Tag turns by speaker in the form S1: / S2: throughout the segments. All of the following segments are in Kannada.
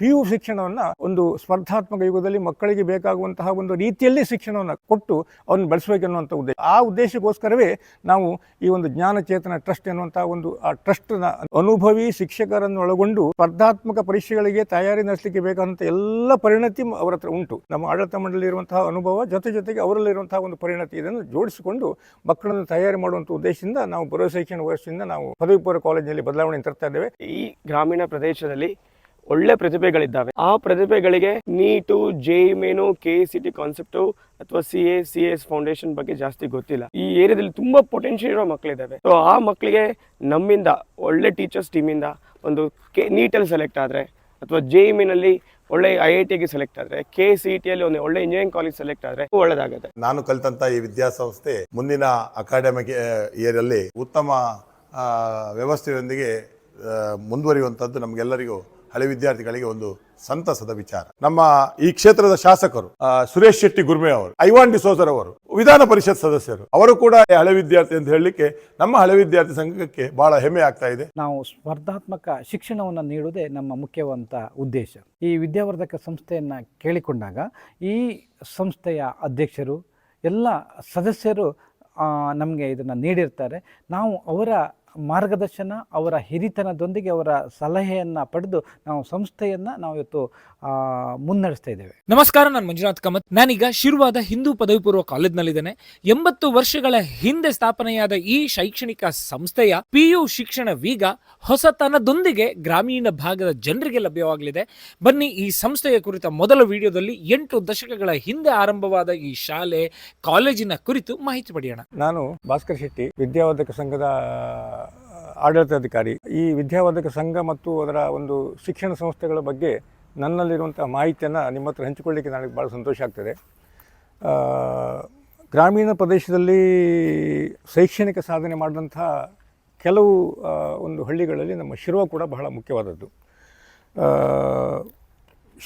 S1: ಪಿ ಯು ಶಿಕ್ಷಣವನ್ನು ಒಂದು ಸ್ಪರ್ಧಾತ್ಮಕ ಯುಗದಲ್ಲಿ ಮಕ್ಕಳಿಗೆ ಬೇಕಾಗುವಂತಹ ಒಂದು ರೀತಿಯಲ್ಲಿ ಶಿಕ್ಷಣವನ್ನು ಕೊಟ್ಟು ಅವನ್ನ ಬೆಳೆಸಬೇಕೆನ್ನುವಂಥ ಉದ್ದೇಶ. ಆ ಉದ್ದೇಶಕ್ಕೋಸ್ಕರವೇ ನಾವು ಈ ಒಂದು ಜ್ಞಾನಚೇತನ ಟ್ರಸ್ಟ್ ಎನ್ನುವಂತಹ ಒಂದು, ಆ ಟ್ರಸ್ಟ್ನ ಅನುಭವಿ ಶಿಕ್ಷಕರನ್ನು ಒಳಗೊಂಡು ಸ್ಪರ್ಧಾತ್ಮಕ ಪರೀಕ್ಷೆಗಳಿಗೆ ತಯಾರಿ ನಡೆಸಲಿಕ್ಕೆ ಬೇಕಾದಂಥ ಎಲ್ಲ ಪರಿಣತಿ ಅವರ ಹತ್ರ ಉಂಟು. ನಮ್ಮ ಆಡಳಿತ ಮಂಡಳಿ ಇರುವಂತಹ ಅನುಭವ, ಜೊತೆ ಜೊತೆಗೆ ಅವರಲ್ಲಿರುವಂತಹ ಒಂದು ಪರಿಣತಿ ಇದನ್ನು ಜೋಡಿಸಿಕೊಂಡು ಮಕ್ಕಳನ್ನು ತಯಾರಿ ಮಾಡುವಂಥ ಉದ್ದೇಶದಿಂದ ನಾವು ಬರೋ ಶೈಕ್ಷಣಿಕ ವರ್ಷದಿಂದ ನಾವು ಪದವಿ ಪೂರ್ವ ಕಾಲೇಜಿನಲ್ಲಿ ಬದಲಾವಣೆ ತರ್ತಾ ಇದ್ದೇವೆ.
S2: ಈ ಗ್ರಾಮೀಣ ಪ್ರದೇಶದಲ್ಲಿ ಒಳ್ಳೆ ಪ್ರತಿಭೆಗಳಿದ್ದಾವೆ. ಆ ಪ್ರತಿಭೆಗಳಿಗೆ NEET J main, K C T concept ಅಥವಾ C A, C S foundation ಬಗ್ಗೆ ಜಾಸ್ತಿ ಗೊತ್ತಿಲ್ಲ. ಈ ಏರಿಯಾದಲ್ಲಿ ತುಂಬಾ ಪೊಟೆನ್ಷಿಯಲ್ ಇರೋ ಮಕ್ಕಳಿದ್ದಾವೆ ಸೊ ಆ ಮಕ್ಕಳಿಗೆ ನಮ್ಮಿಂದ, ಒಳ್ಳೆ ಟೀಚರ್ಸ್ ಟೀಮಿಂದ ಒಂದು ಕೆ ನೀಟಲ್ಲಿ ಸೆಲೆಕ್ಟ್ ಆದರೆ ಅಥವಾ ಜೆ ನಲ್ಲಿ ಒಳ್ಳೆ ಐ ಐ ಟಿಗೆ ಸೆಲೆಕ್ಟ್ ಆದರೆ, ಕೆ ಸಿ ಟಿಯಲ್ಲಿ ಒಂದು ಒಳ್ಳೆ ಇಂಜಿನಿಯರಿಂಗ್ ಕಾಲೇಜ್ ಸೆಲೆಕ್ಟ್ ಆದರೆ ಒಳ್ಳೆದಾಗುತ್ತೆ.
S3: ನಾನು ಕಲಿತಂತ ಈ ವಿದ್ಯಾಸಂಸ್ಥೆ ಮುಂದಿನ ಅಕಾಡೆಮಿಕ್ ಇಯರಲ್ಲಿ ಉತ್ತಮ ವ್ಯವಸ್ಥೆಯೊಂದಿಗೆ ಮುಂದುವರಿಯುವಂಥದ್ದು ನಮಗೆಲ್ಲರಿಗೂ ಹಳೆ ವಿದ್ಯಾರ್ಥಿಗಳಿಗೆ ಒಂದು ಸಂತಸದ ವಿಚಾರ. ನಮ್ಮ ಈ ಕ್ಷೇತ್ರದ ಶಾಸಕರು ಸುರೇಶ್ ಶೆಟ್ಟಿ ಗುರ್ಮೆ ಅವರು, ಐವಾನ್ ಡಿಸೋಜರ್ ಅವರು, ವಿಧಾನ ಪರಿಷತ್ ಸದಸ್ಯರು, ಅವರು ಕೂಡ ಹಳೆ ವಿದ್ಯಾರ್ಥಿ ಅಂತ ಹೇಳಲಿಕ್ಕೆ ನಮ್ಮ ಹಳೆ ವಿದ್ಯಾರ್ಥಿ ಸಂಘಕ್ಕೆ ಬಹಳ ಹೆಮ್ಮೆ ಆಗ್ತಾ ಇದೆ.
S4: ನಾವು ಸ್ಪರ್ಧಾತ್ಮಕ ಶಿಕ್ಷಣವನ್ನು ನೀಡುವುದೇ ನಮ್ಮ ಮುಖ್ಯವಂತ ಉದ್ದೇಶ. ಈ ವಿದ್ಯಾವರ್ಧಕ ಸಂಸ್ಥೆಯನ್ನು ಕೇಳಿಕೊಂಡಾಗ ಈ ಸಂಸ್ಥೆಯ ಅಧ್ಯಕ್ಷರು, ಎಲ್ಲ ಸದಸ್ಯರು ನಮಗೆ ಇದನ್ನು ನೀಡಿರ್ತಾರೆ. ನಾವು ಅವರ ಮಾರ್ಗದರ್ಶನ ಅವರ ಹಿರಿತನದೊಂದಿಗೆ ಅವರ ಸಲಹೆಯನ್ನು ಪಡೆದು ನಾವು ಸಂಸ್ಥೆಯನ್ನು ನಾವು ಇವತ್ತು ಆ, ಮುನ್ನಡೆಸ್ತಾ ಇದ್ದೇವೆ.
S5: ನಮಸ್ಕಾರ ನಾನು ಮಂಜುನಾಥ್ ಕಾಮತ್. ನಾನೀಗ ಶಿರುವಾದ ಹಿಂದೂ ಪದವಿ ಪೂರ್ವ ಕಾಲೇಜ್ನಲ್ಲಿದ್ದೇನೆ. ಎಂಬತ್ತು ವರ್ಷಗಳ ಹಿಂದೆ ಸ್ಥಾಪನೆಯಾದ ಈ ಶೈಕ್ಷಣಿಕ ಸಂಸ್ಥೆಯ ಪಿಯು ಶಿಕ್ಷಣ ವೀಗ ಹೊಸತನದೊಂದಿಗೆ ಗ್ರಾಮೀಣ ಭಾಗದ ಜನರಿಗೆ ಲಭ್ಯವಾಗಲಿದೆ. ಬನ್ನಿ ಈ ಸಂಸ್ಥೆಯ ಕುರಿತ ಮೊದಲ ವಿಡಿಯೋದಲ್ಲಿ ಎಂಟು ದಶಕಗಳ ಹಿಂದೆ ಆರಂಭವಾದ ಈ ಶಾಲೆ ಕಾಲೇಜಿನ ಕುರಿತು ಮಾಹಿತಿ ಪಡೆಯೋಣ.
S1: ನಾನು ಭಾಸ್ಕರ್ ಶೆಟ್ಟಿ ವಿದ್ಯಾವರ್ಧಕ ಸಂಘದ ಆಡಳಿತಾಧಿಕಾರಿ. ಈ ವಿದ್ಯಾವರ್ಧಕ ಸಂಘ ಮತ್ತು ಅದರ ಒಂದು ಶಿಕ್ಷಣ ಸಂಸ್ಥೆಗಳ ಬಗ್ಗೆ ನನ್ನಲ್ಲಿರುವಂಥ ಮಾಹಿತಿಯನ್ನು ನಿಮ್ಮ ಹತ್ರ ಹಂಚಿಕೊಳ್ಳಿಕ್ಕೆ ನನಗೆ ಭಾಳ ಸಂತೋಷ ಆಗ್ತದೆ. ಗ್ರಾಮೀಣ ಪ್ರದೇಶದಲ್ಲಿ ಶೈಕ್ಷಣಿಕ ಸಾಧನೆ ಮಾಡಿದಂಥ ಕೆಲವು ಒಂದು ಹಳ್ಳಿಗಳಲ್ಲಿ ನಮ್ಮ ಶಿರುವ ಕೂಡ ಬಹಳ ಮುಖ್ಯವಾದದ್ದು.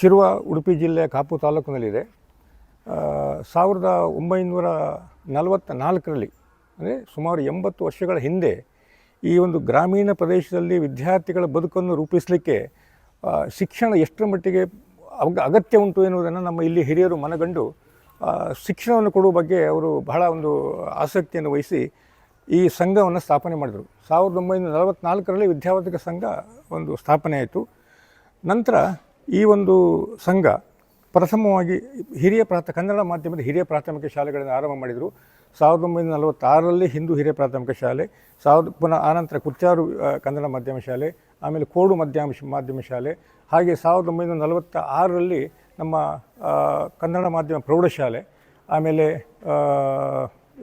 S1: ಶಿರುವ, ಉಡುಪಿ ಜಿಲ್ಲೆಯ ಕಾಪು ತಾಲೂಕಿನಲ್ಲಿದೆ. ಸಾವಿರದ ಒಂಬೈನೂರ ನಲವತ್ತ ನಾಲ್ಕರಲ್ಲಿ ಅಂದರೆ ಸುಮಾರು ಎಂಬತ್ತು ವರ್ಷಗಳ ಹಿಂದೆ ಈ ಒಂದು ಗ್ರಾಮೀಣ ಪ್ರದೇಶದಲ್ಲಿ ವಿದ್ಯಾರ್ಥಿಗಳ ಬದುಕನ್ನು ರೂಪಿಸಲಿಕ್ಕೆ ಶಿಕ್ಷಣ ಎಷ್ಟರ ಮಟ್ಟಿಗೆ ಅಗ ಅಗತ್ಯ ಉಂಟು ಎನ್ನುವುದನ್ನು ನಮ್ಮ ಇಲ್ಲಿ ಹಿರಿಯರು ಮನಗಂಡು ಶಿಕ್ಷಣವನ್ನು ಕೊಡುವ ಬಗ್ಗೆ ಅವರು ಬಹಳ ಒಂದು ಆಸಕ್ತಿಯನ್ನು ವಹಿಸಿ ಈ ಸಂಘವನ್ನು ಸ್ಥಾಪನೆ ಮಾಡಿದರು. ಸಾವಿರದ ಒಂಬೈನೂರ ನಲವತ್ತ್ನಾಲ್ಕರಲ್ಲಿ ವಿದ್ಯಾವರ್ಧಕ ಸಂಘ ಒಂದು ಸ್ಥಾಪನೆ ಆಯಿತು ನಂತರ ಈ ಒಂದು ಸಂಘ ಪ್ರಥಮವಾಗಿ ಹಿರಿಯ ಪ್ರಾಥ, ಕನ್ನಡ ಮಾಧ್ಯಮದ ಹಿರಿಯ ಪ್ರಾಥಮಿಕ ಶಾಲೆಗಳನ್ನು ಆರಂಭ ಮಾಡಿದರು. ಸಾವಿರದ ಒಂಬೈನೂರ ನಲವತ್ತಾರರಲ್ಲಿ ಹಿಂದೂ ಹಿರಿಯ ಪ್ರಾಥಮಿಕ ಶಾಲೆ, ಸಾವಿರದ, ಪುನಃ ಆನಂತರ ಕುಚ್ಚಾರು ಕನ್ನಡ ಮಾಧ್ಯಮ ಶಾಲೆ, ಆಮೇಲೆ ಕೋಡು ಮಾಧ್ಯಮ ಮಾಧ್ಯಮ ಶಾಲೆ, ಹಾಗೆ ಸಾವಿರದ ಒಂಬೈನೂರ ನಲವತ್ತ ಆರರಲ್ಲಿ ನಮ್ಮ ಕನ್ನಡ ಮಾಧ್ಯಮ ಪ್ರೌಢಶಾಲೆ, ಆಮೇಲೆ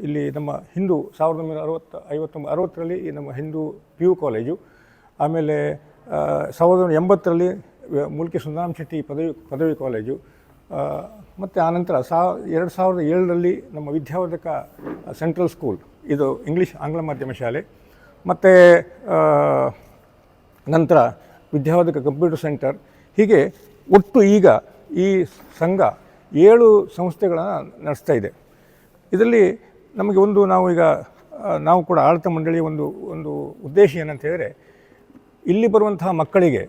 S1: ಇಲ್ಲಿ ನಮ್ಮ ಹಿಂದೂ ಸಾವಿರದ ಒಂಬೈನೂರ ಅರವತ್ತ, ಐವತ್ತೊಂಬ, ಅರವತ್ತರಲ್ಲಿ ನಮ್ಮ ಹಿಂದೂ ಪಿ ಯು ಕಾಲೇಜು, ಆಮೇಲೆ ಸಾವಿರದ ಒಂಬೈನೂರ ಎಂಬತ್ತರಲ್ಲಿ ಮುಲ್ಕಿ ಸುಂದರಾಮ್ ಶೆಟ್ಟಿ ಪದವಿ ಪದವಿ ಕಾಲೇಜು ಮತ್ತು ಆನಂತರ ಸಾ, ಎರಡು ಸಾವಿರದ ಏಳರಲ್ಲಿ ನಮ್ಮ ವಿದ್ಯಾವರ್ಧಕ ಸೆಂಟ್ರಲ್ ಸ್ಕೂಲ್, ಇದು ಇಂಗ್ಲೀಷ್ ಆಂಗ್ಲ ಮಾಧ್ಯಮ ಶಾಲೆ. ಮತ್ತು ನಂತರ ವಿದ್ಯಾವರ್ಧಕ ಕಂಪ್ಯೂಟರ್ ಸೆಂಟರ್. ಹೀಗೆ ಒಟ್ಟು ಈಗ ಈ ಸಂಘ ಏಳು ಸಂಸ್ಥೆಗಳನ್ನು ನಡೆಸ್ತಾ ಇದೆ. ಇದರಲ್ಲಿ ನಮಗೆ ಒಂದು ನಾವು ಈಗ ನಾವು ಕೂಡ ಆಡಳಿತ ಮಂಡಳಿಯ ಒಂದು ಒಂದು ಉದ್ದೇಶ ಏನಂತ ಹೇಳಿದರೆ, ಇಲ್ಲಿ ಬರುವಂತಹ ಮಕ್ಕಳಿಗೆ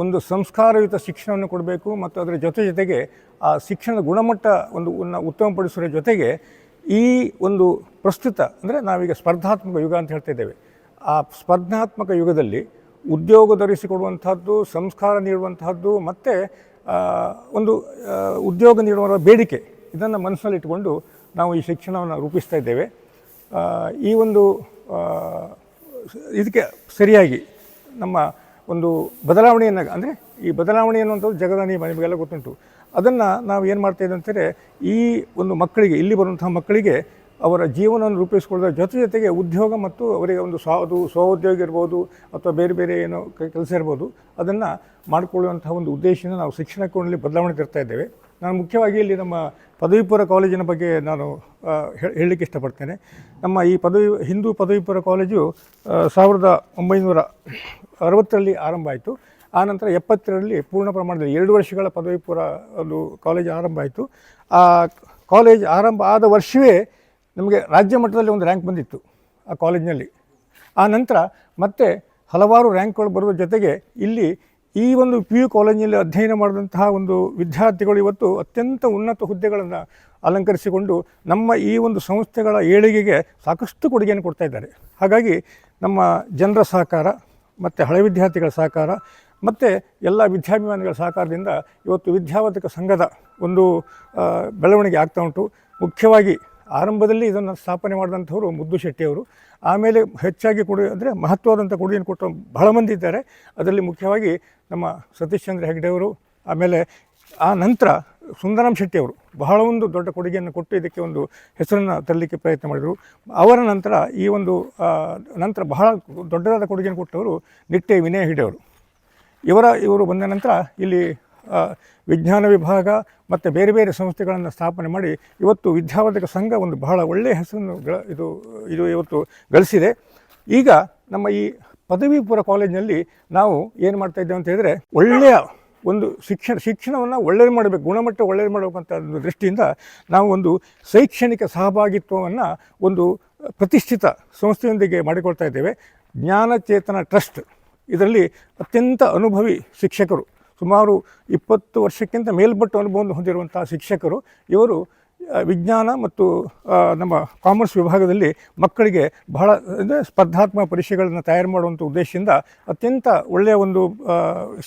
S1: ಒಂದು ಸಂಸ್ಕಾರಯುತ ಶಿಕ್ಷಣವನ್ನು ಕೊಡಬೇಕು ಮತ್ತು ಅದರ ಜೊತೆ ಜೊತೆಗೆ ಆ ಶಿಕ್ಷಣದ ಗುಣಮಟ್ಟ ಒಂದು ಉತ್ತಮಪಡಿಸುವ ಜೊತೆಗೆ ಈ ಒಂದು ಪ್ರಸ್ತುತ ಅಂದರೆ ನಾವೀಗ ಸ್ಪರ್ಧಾತ್ಮಕ ಯುಗ ಅಂತ ಹೇಳ್ತಾ ಇದ್ದೇವೆ. ಆ ಸ್ಪರ್ಧಾತ್ಮಕ ಯುಗದಲ್ಲಿ ಉದ್ಯೋಗ ಧರಿಸಿಕೊಡುವಂಥದ್ದು, ಸಂಸ್ಕಾರ ನೀಡುವಂತಹದ್ದು ಮತ್ತು ಒಂದು ಉದ್ಯೋಗ ನೀಡುವ ಬೇಡಿಕೆ ಇದನ್ನು ಮನಸ್ಸಿನಲ್ಲಿಟ್ಟುಕೊಂಡು ನಾವು ಈ ಶಿಕ್ಷಣವನ್ನು ರೂಪಿಸ್ತಾ ಇದ್ದೇವೆ. ಈ ಒಂದು ಇದಕ್ಕೆ ಸರಿಯಾಗಿ ನಮ್ಮ ಒಂದು ಬದಲಾವಣೆಯನ್ನು ಅಂದರೆ ಈ ಬದಲಾವಣೆ ಅನ್ನುವಂಥದ್ದು ಜಗದ ನಿಯಮ ನಿಮಗೆಲ್ಲ ಗೊತ್ತುಂಟು. ಅದನ್ನು ನಾವು ಏನು ಮಾಡ್ತಾ ಇದ್ದೀವಿ ಅಂತಂದರೆ ಈ ಒಂದು ಮಕ್ಕಳಿಗೆ, ಇಲ್ಲಿ ಬರುವಂತಹ ಮಕ್ಕಳಿಗೆ ಅವರ ಜೀವನವನ್ನು ರೂಪಿಸಿಕೊಳ್ಳೋದ್ರ ಜೊತೆ ಜೊತೆಗೆ ಉದ್ಯೋಗ ಮತ್ತು ಅವರಿಗೆ ಒಂದು ಸ್ವ ಸ್ವಉದ್ಯೋಗ ಇರ್ಬೋದು, ಅಥವಾ ಬೇರೆ ಬೇರೆ ಏನೋ ಕೆಲಸ ಇರ್ಬೋದು, ಅದನ್ನು ಮಾಡಿಕೊಳ್ಳುವಂಥ ಒಂದು ಉದ್ದೇಶದಿಂದ ನಾವು ಶಿಕ್ಷಣ ಕೋಣದಲ್ಲಿ ಬದಲಾವಣೆ ತರ್ತಾ ಇದ್ದೇವೆ. ನಾನು ಮುಖ್ಯವಾಗಿ ಇಲ್ಲಿ ನಮ್ಮ ಪದವಿ ಕಾಲೇಜಿನ ಬಗ್ಗೆ ನಾನು ಹೇಳಲಿಕ್ಕೆ ಇಷ್ಟಪಡ್ತೇನೆ. ನಮ್ಮ ಈ ಪದವಿ ಹಿಂದೂ ಪದವಿ ಕಾಲೇಜು ಸಾವಿರದ ಒಂಬೈನೂರ ಅರವತ್ತರಲ್ಲಿ ಆರಂಭ ಆಯಿತು. ಆನಂತರ ಎಪ್ಪತ್ತರಲ್ಲಿ ಪೂರ್ಣ ಪ್ರಮಾಣದಲ್ಲಿ ಎರಡು ವರ್ಷಗಳ ಪದವಿ ಪೂರ್ವ ಒಂದು ಕಾಲೇಜ್ ಆರಂಭ ಆಯಿತು. ಆ ಕಾಲೇಜ್ ಆರಂಭ ಆದ ವರ್ಷವೇ ನಮಗೆ ರಾಜ್ಯ ಮಟ್ಟದಲ್ಲಿ ಒಂದು ರ್ಯಾಂಕ್ ಬಂದಿತ್ತು ಆ ಕಾಲೇಜ್ನಲ್ಲಿ. ಆ ನಂತರ ಮತ್ತೆ ಹಲವಾರು ರ್ಯಾಂಕ್ಗಳು ಬರುವ ಜೊತೆಗೆ ಇಲ್ಲಿ ಈ ಒಂದು ಪಿ ಯು ಕಾಲೇಜಿನಲ್ಲಿ ಅಧ್ಯಯನ ಮಾಡಿದಂತಹ ಒಂದು ವಿದ್ಯಾರ್ಥಿಗಳು ಇವತ್ತು ಅತ್ಯಂತ ಉನ್ನತ ಹುದ್ದೆಗಳನ್ನು ಅಲಂಕರಿಸಿಕೊಂಡು ನಮ್ಮ ಈ ಒಂದು ಸಂಸ್ಥೆಗಳ ಏಳಿಗೆಗೆ ಸಾಕಷ್ಟು ಕೊಡುಗೆಯನ್ನು ಕೊಡ್ತಾ ಇದ್ದಾರೆ. ಹಾಗಾಗಿ ನಮ್ಮ ಜನರ ಸಹಕಾರ ಮತ್ತು ಹಳೆ ವಿದ್ಯಾರ್ಥಿಗಳ ಸಹಕಾರ, ಮತ್ತು ಎಲ್ಲ ವಿದ್ಯಾಭಿಮಾನಿಗಳ ಸಹಕಾರದಿಂದ ಇವತ್ತು ವಿದ್ಯಾವರ್ಧಕ ಸಂಘದ ಒಂದು ಬೆಳವಣಿಗೆ ಆಗ್ತಾ ಉಂಟು. ಮುಖ್ಯವಾಗಿ ಆರಂಭದಲ್ಲಿ ಇದನ್ನು ಸ್ಥಾಪನೆ ಮಾಡಿದಂಥವರು ಮುದ್ದು ಶೆಟ್ಟಿಯವರು ಆಮೇಲೆ ಹೆಚ್ಚಾಗಿ ಕೊಡುಗೆ ಅಂದರೆ ಮಹತ್ವವಾದಂಥ ಕೊಡುಗೆಯನ್ನು ಕೊಟ್ಟು ಬಹಳ ಮಂದಿ ಇದ್ದಾರೆ. ಅದರಲ್ಲಿ ಮುಖ್ಯವಾಗಿ ನಮ್ಮ ಸತೀಶ್ ಚಂದ್ರ ಹೆಗ್ಡೆಯವರು, ಆಮೇಲೆ ಆ ನಂತರ ಸುಂದರಾಮ್ ಶೆಟ್ಟಿಯವರು ಬಹಳ ಒಂದು ದೊಡ್ಡ ಕೊಡುಗೆಯನ್ನು ಕೊಟ್ಟು ಇದಕ್ಕೆ ಒಂದು ಹೆಸರನ್ನು ತರಲಿಕ್ಕೆ ಪ್ರಯತ್ನ ಮಾಡಿದರು. ಅವರ ನಂತರ ಈ ಒಂದು ನಂತರ ಬಹಳ ದೊಡ್ಡದಾದ ಕೊಡುಗೆಯನ್ನು ಕೊಟ್ಟವರು ನಿಟ್ಟೆ ವಿನಯ ಹಿಡಿಯವರು. ಇವರ, ಇವರು ಬಂದ ನಂತರ ಇಲ್ಲಿ ವಿಜ್ಞಾನ ವಿಭಾಗ ಮತ್ತು ಬೇರೆ ಬೇರೆ ಸಂಸ್ಥೆಗಳನ್ನು ಸ್ಥಾಪನೆ ಮಾಡಿ ಇವತ್ತು ವಿದ್ಯಾವರ್ಧಕ ಸಂಘ ಒಂದು ಬಹಳ ಒಳ್ಳೆಯ ಹೆಸರನ್ನು ಇದು ಇದು ಇವತ್ತು ಗಳಿಸಿದೆ. ಈಗ ನಮ್ಮ ಈ ಪದವಿಪುರ ಕಾಲೇಜಿನಲ್ಲಿ ನಾವು ಏನು ಮಾಡ್ತಾ ಇದ್ದೇವೆ ಅಂತ ಹೇಳಿದರೆ ಒಳ್ಳೆಯ ಒಂದು ಶಿಕ್ಷಣ, ಶಿಕ್ಷಣವನ್ನು ಒಳ್ಳೆಯದು ಮಾಡಬೇಕು, ಗುಣಮಟ್ಟ ಒಳ್ಳೆಯದು ಮಾಡಬೇಕಂತ ದೃಷ್ಟಿಯಿಂದ ನಾವು ಒಂದು ಶೈಕ್ಷಣಿಕ ಸಹಭಾಗಿತ್ವವನ್ನು ಒಂದು ಪ್ರತಿಷ್ಠಿತ ಸಂಸ್ಥೆಯೊಂದಿಗೆ ಮಾಡಿಕೊಳ್ತಾ ಇದ್ದೇವೆ. ಜ್ಞಾನಚೇತನ ಟ್ರಸ್ಟ್. ಇದರಲ್ಲಿ ಅತ್ಯಂತ ಅನುಭವಿ ಶಿಕ್ಷಕರು. ಸುಮಾರು ಇಪ್ಪತ್ತು ವರ್ಷಕ್ಕಿಂತ ಮೇಲ್ಪಟ್ಟು ಅನುಭವವನ್ನು ಹೊಂದಿರುವಂಥ ಶಿಕ್ಷಕರು. ಇವರು ವಿಜ್ಞಾನ ಮತ್ತು ನಮ್ಮ ಕಾಮರ್ಸ್ ವಿಭಾಗದಲ್ಲಿ ಮಕ್ಕಳಿಗೆ ಬಹಳ, ಅಂದರೆ ಸ್ಪರ್ಧಾತ್ಮಕ ಪರೀಕ್ಷೆಗಳನ್ನು ತಯಾರು ಮಾಡುವಂಥ ಉದ್ದೇಶದಿಂದ ಅತ್ಯಂತ ಒಳ್ಳೆಯ ಒಂದು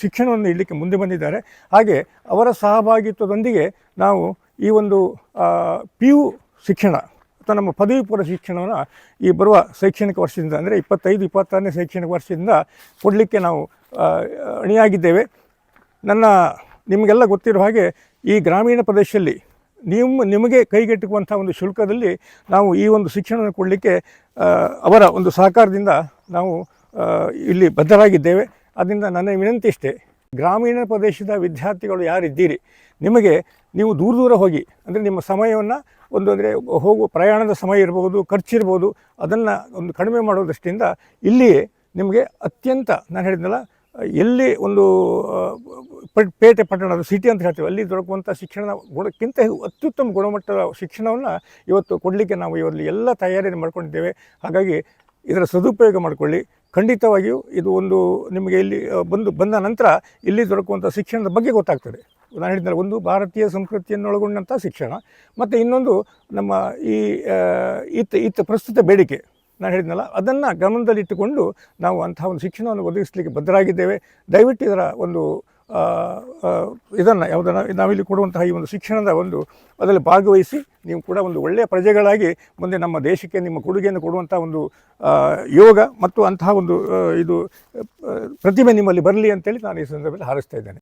S1: ಶಿಕ್ಷಣವನ್ನು ನೀಡಲಿಕ್ಕೆ ಮುಂದೆ ಬಂದಿದ್ದಾರೆ. ಹಾಗೆ ಅವರ ಸಹಭಾಗಿತ್ವದೊಂದಿಗೆ ನಾವು ಈ ಒಂದು ಪಿ ಯು ಶಿಕ್ಷಣ ಅಥವಾ ನಮ್ಮ ಪದವಿ ಪೂರ್ವ ಶಿಕ್ಷಣವನ್ನು ಈ ಬರುವ ಶೈಕ್ಷಣಿಕ ವರ್ಷದಿಂದ, ಅಂದರೆ ಇಪ್ಪತ್ತೈದು, ಇಪ್ಪತ್ತಾರನೇ ಶೈಕ್ಷಣಿಕ ವರ್ಷದಿಂದ ಕೊಡಲಿಕ್ಕೆ ನಾವು ಅಣಿಯಾಗಿದ್ದೇವೆ. ನನ್ನ, ನಿಮಗೆಲ್ಲ ಗೊತ್ತಿರೋ ಹಾಗೆ ಈ ಗ್ರಾಮೀಣ ಪ್ರದೇಶದಲ್ಲಿ ನಿಮ್ಮ, ನಿಮಗೆ ಕೈಗೆಟುಕುವಂಥ ಒಂದು ಶುಲ್ಕದಲ್ಲಿ ನಾವು ಈ ಒಂದು ಶಿಕ್ಷಣವನ್ನು ಕೊಡಲಿಕ್ಕೆ ಅವರ ಒಂದು ಸಹಕಾರದಿಂದ ನಾವು ಇಲ್ಲಿ ಬದ್ಧರಾಗಿದ್ದೇವೆ. ಅದರಿಂದ ನನ್ನ ವಿನಂತಿ ಇಷ್ಟೇ. ಗ್ರಾಮೀಣ ಪ್ರದೇಶದ ವಿದ್ಯಾರ್ಥಿಗಳು ಯಾರಿದ್ದೀರಿ, ನಿಮಗೆ ನೀವು ದೂರ ದೂರ ಹೋಗಿ, ಅಂದರೆ ನಿಮ್ಮ ಸಮಯವನ್ನು ಒಂದು, ಅಂದರೆ ಹೋಗುವ ಪ್ರಯಾಣದ ಸಮಯ ಇರ್ಬೋದು ಖರ್ಚಿರ್ಬೋದು ಅದನ್ನು ಒಂದು ಕಡಿಮೆ ಮಾಡೋ ದೃಷ್ಟಿಯಿಂದ ಇಲ್ಲಿಯೇ ನಿಮಗೆ ಅತ್ಯಂತ, ನಾನು ಹೇಳಿದ್ನಲ್ಲ ಎಲ್ಲಿ ಒಂದು ಪೇಟೆ ಪಟ್ಟಣದ ಸಿಟಿ ಅಂತ ಹೇಳ್ತೀವಿ, ಅಲ್ಲಿ ದೊರಕುವಂಥ ಶಿಕ್ಷಣ ಗುಣಕ್ಕಿಂತ ಅತ್ಯುತ್ತಮ ಗುಣಮಟ್ಟದ ಶಿಕ್ಷಣವನ್ನು ಇವತ್ತು ಕೊಡಲಿಕ್ಕೆ ನಾವು ಇವರಲ್ಲಿ ಎಲ್ಲ ತಯಾರಿಯನ್ನು ಮಾಡ್ಕೊಂಡಿದ್ದೇವೆ. ಹಾಗಾಗಿ ಇದರ ಸದುಪಯೋಗ ಮಾಡಿಕೊಳ್ಳಿ. ಖಂಡಿತವಾಗಿಯೂ ಇದು ಒಂದು ನಿಮಗೆ ಇಲ್ಲಿ ಬಂದು, ಬಂದ ನಂತರ ಇಲ್ಲಿ ದೊರಕುವಂಥ ಶಿಕ್ಷಣದ ಬಗ್ಗೆ ಗೊತ್ತಾಗ್ತದೆ. ನಾನು ಹೇಳಿದ್ನಲ್ಲ, ಒಂದು ಭಾರತೀಯ ಸಂಸ್ಕೃತಿಯನ್ನು ಒಳಗೊಂಡಂಥ ಶಿಕ್ಷಣ, ಮತ್ತು ಇನ್ನೊಂದು ನಮ್ಮ ಈ ಇತ್ತ ಇತ್ತ ಪ್ರಸ್ತುತ ಬೇಡಿಕೆ. ನಾನು ಹೇಳಿದ್ನಲ್ಲ, ಅದನ್ನು ಗಮನದಲ್ಲಿಟ್ಟುಕೊಂಡು ನಾವು ಅಂತಹ ಒಂದು ಶಿಕ್ಷಣವನ್ನು ಒದಗಿಸಲಿಕ್ಕೆ ಬದ್ಧರಾಗಿದ್ದೇವೆ. ದಯವಿಟ್ಟು ಇದರ ಒಂದು ಇದನ್ನು ಯಾವುದನ್ನು, ನಾವಿಲ್ಲಿ ಕೊಡುವಂತಹ ಈ ಒಂದು ಶಿಕ್ಷಣದ ಒಂದು ಅದರಲ್ಲಿ ಭಾಗವಹಿಸಿ ನೀವು ಕೂಡ ಒಂದು ಒಳ್ಳೆಯ ಪ್ರಜೆಗಳಾಗಿ ಮುಂದೆ ನಮ್ಮ ದೇಶಕ್ಕೆ, ನಿಮ್ಮ ಕೊಡುಗೆಯನ್ನು ಕೊಡುವಂಥ ಒಂದು ಯೋಗ ಮತ್ತು ಅಂತಹ ಒಂದು ಇದು ಪ್ರತಿಭೆ ನಿಮ್ಮಲ್ಲಿ ಬರಲಿ ಅಂತೇಳಿ ನಾನು ಈ ಸಂದರ್ಭದಲ್ಲಿ ಹಾರೈಸ್ತಾ ಇದ್ದೇನೆ.